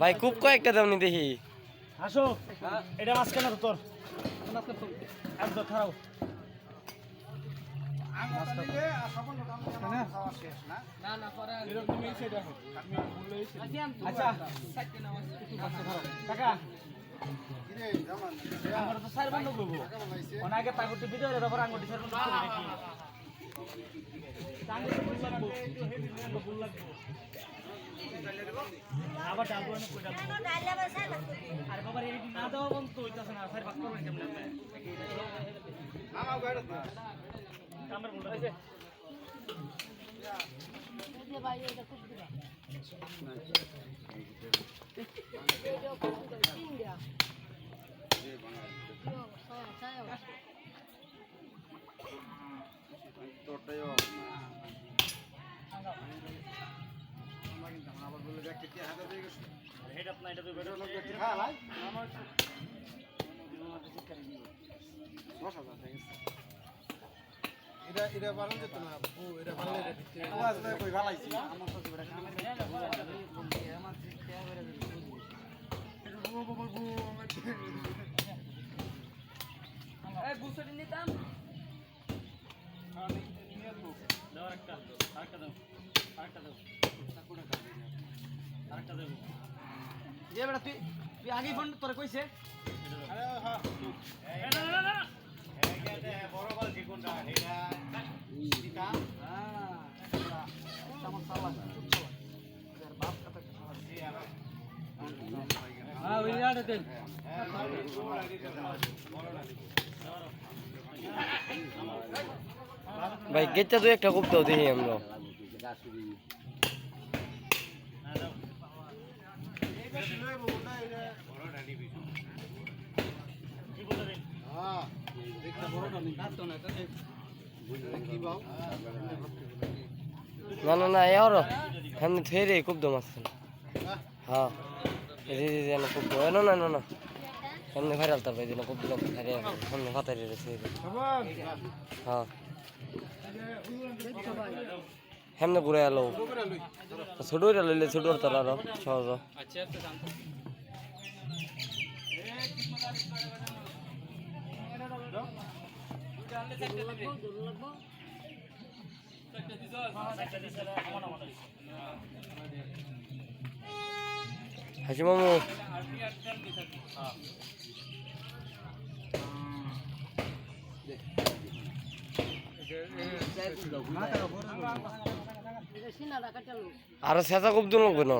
ভাই খুব কয়েকটা দাম নি দেখি। আসো। এটা মাছ কেন তোর। একদম খারাপ আচ্ছা। তো চার বন্ধ করব অনেকে পাইপটি ভিতরে তারপর আঙুটি চার বন্ধ করে দেখি আঙুটি ফুল লাগবো ফুল লাগবো আবার ডালবো না কই ডালবো আরে বাবা এই না দেওয়া বন্ধ হইতাছে না না এটা দেখতে এটা এটা না ও এটা পালন এটা দিতে দাও একটা আরেকটা দাও আরেকটা দাও আরেকটা দেবো যে বেটা তুই তুই আগেই ফোন তোরে কইছে এ, না না না হ্যাঁ আড়ে দেন ভাই, গেটটা তো একটা খুব দাও দেখি আমরা। রে না না না এর এমনি থেরে খুব দাম আছে হ্যাঁ রে রে রে খুব না না না না। এমনি ভাইরাল তার ভাই দিন খুব দাম খারে এমনি হ্যাঁ। হেমনে ঘুরে এলো ছোট এটা লইলে ছোট তার আরও সহজ একটা দিছে আমার আমার হাসি মামু আরও সেটা খুব দূর লাগবে না।